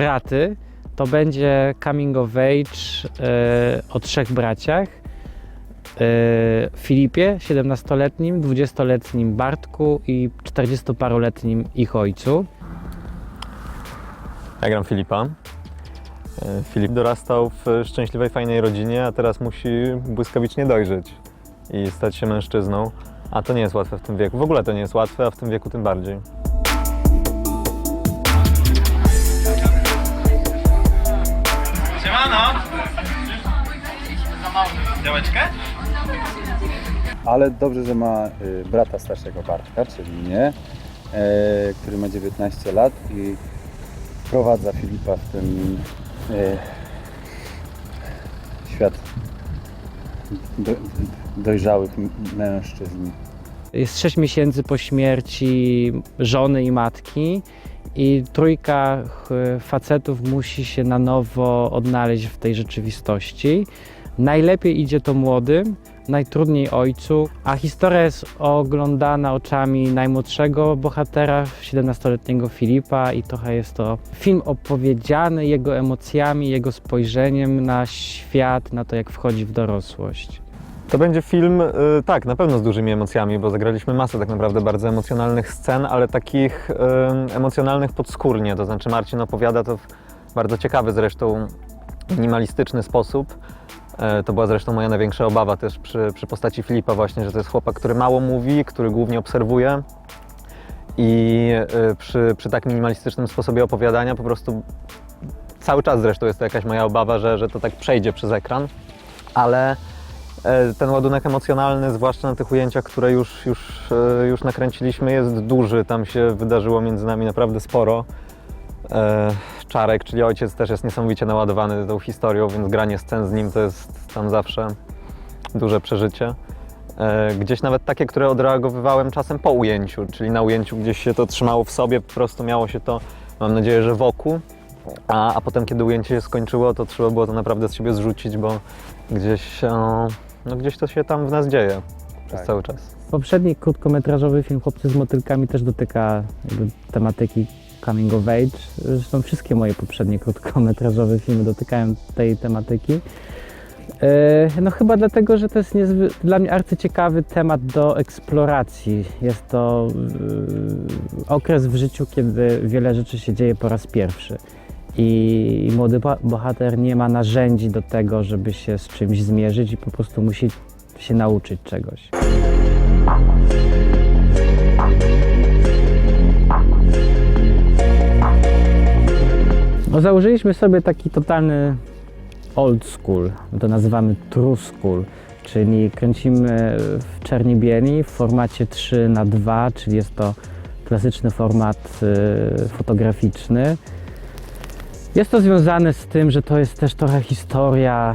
Braty to będzie coming of age e, o trzech braciach. E, Filipie, 17-letnim, 20-letnim Bartku i 40-paroletnim ich ojcu. Ja gram Filipa. E, Filip dorastał w szczęśliwej, fajnej rodzinie, a teraz musi błyskawicznie dojrzeć i stać się mężczyzną. A to nie jest łatwe w tym wieku. W ogóle to nie jest łatwe, a w tym wieku tym bardziej. Siemano! Działeczkę? Ale dobrze, że ma y, brata starszego Bartka, czyli mnie, e, który ma 19 lat i wprowadza Filipa w ten e, świat do, dojrzałych mężczyzn. Jest 6 miesięcy po śmierci żony i matki i trójka ch- facetów musi się na nowo odnaleźć w tej rzeczywistości. Najlepiej idzie to młodym, najtrudniej ojcu, a historia jest oglądana oczami najmłodszego bohatera, 17-letniego Filipa i trochę jest to film opowiedziany jego emocjami, jego spojrzeniem na świat, na to jak wchodzi w dorosłość. To będzie film, y, tak, na pewno z dużymi emocjami, bo zagraliśmy masę tak naprawdę bardzo emocjonalnych scen, ale takich y, emocjonalnych podskórnie. To znaczy Marcin opowiada to w bardzo ciekawy zresztą, minimalistyczny sposób. E, To była zresztą moja największa obawa też przy, przy postaci Filipa właśnie, że to jest chłopak, który mało mówi, który głównie obserwuje i y, przy, przy tak minimalistycznym sposobie opowiadania po prostu cały czas zresztą jest to jakaś moja obawa, że, że to tak przejdzie przez ekran, ale ten ładunek emocjonalny, zwłaszcza na tych ujęciach, które już, już, e, już nakręciliśmy, jest duży. Tam się wydarzyło między nami naprawdę sporo. E, Czarek, czyli ojciec, też jest niesamowicie naładowany tą historią, więc granie scen z nim to jest tam zawsze duże przeżycie. E, Gdzieś nawet takie, które odreagowywałem czasem po ujęciu, czyli na ujęciu gdzieś się to trzymało w sobie, po prostu miało się to, mam nadzieję, że wokół. A, a potem, kiedy ujęcie się skończyło, to trzeba było to naprawdę z siebie zrzucić, bo gdzieś, e, no, gdzieś to się tam w nas dzieje przez Tak. cały czas. Poprzedni krótkometrażowy film Chłopcy z motylkami też dotyka jakby tematyki coming of age. Zresztą wszystkie moje poprzednie krótkometrażowe filmy dotykają tej tematyki. E, No chyba dlatego, że to jest niezwy- dla mnie arcyciekawy temat do eksploracji. Jest to yy, okres w życiu, kiedy wiele rzeczy się dzieje po raz pierwszy. I młody bo- bohater nie ma narzędzi do tego, żeby się z czymś zmierzyć i po prostu musi się nauczyć czegoś. No, założyliśmy sobie taki totalny old school, to nazywamy true school, czyli kręcimy w czerni bieli w formacie 3 na 2 czyli jest to klasyczny format y, fotograficzny. Jest to związane z tym, że to jest też trochę historia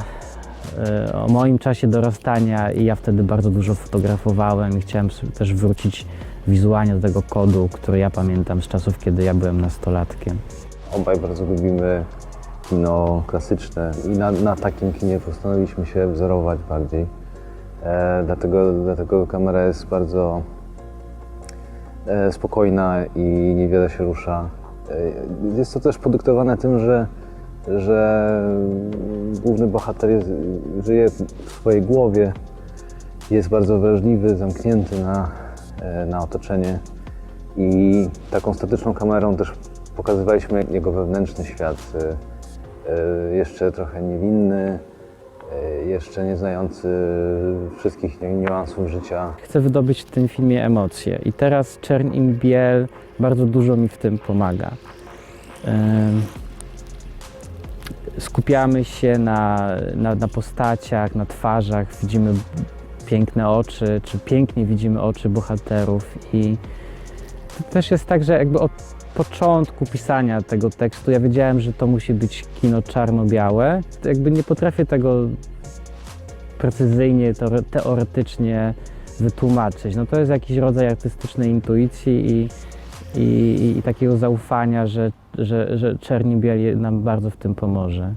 y, o moim czasie dorastania i ja wtedy bardzo dużo fotografowałem i chciałem też wrócić wizualnie do tego kodu, który ja pamiętam z czasów, kiedy ja byłem nastolatkiem. Obaj bardzo lubimy kino klasyczne i na, na takim kinie postanowiliśmy się wzorować bardziej. E, dlatego, dlatego kamera jest bardzo e, spokojna i niewiele się rusza. E, jest to też podyktowane tym, że, że główny bohater jest, żyje w swojej głowie, jest bardzo wrażliwy, zamknięty na, e, na otoczenie i taką statyczną kamerą też pokazywaliśmy jego wewnętrzny świat. y, Jeszcze trochę niewinny, jeszcze nie znający wszystkich ni- niuansów życia. Chcę wydobyć w tym filmie emocje i teraz Czern i Biel bardzo dużo mi w tym pomaga. Ym, Skupiamy się na, na, na postaciach, na twarzach, widzimy piękne oczy, czy pięknie widzimy oczy bohaterów i to też jest tak, że jakby od początku pisania tego tekstu ja wiedziałem, że to musi być kino czarno-białe. Jakby nie potrafię tego precyzyjnie, teore- teoretycznie wytłumaczyć. No to jest jakiś rodzaj artystycznej intuicji i, i, i takiego zaufania, że, że, że Czerni Biel nam bardzo w tym pomoże.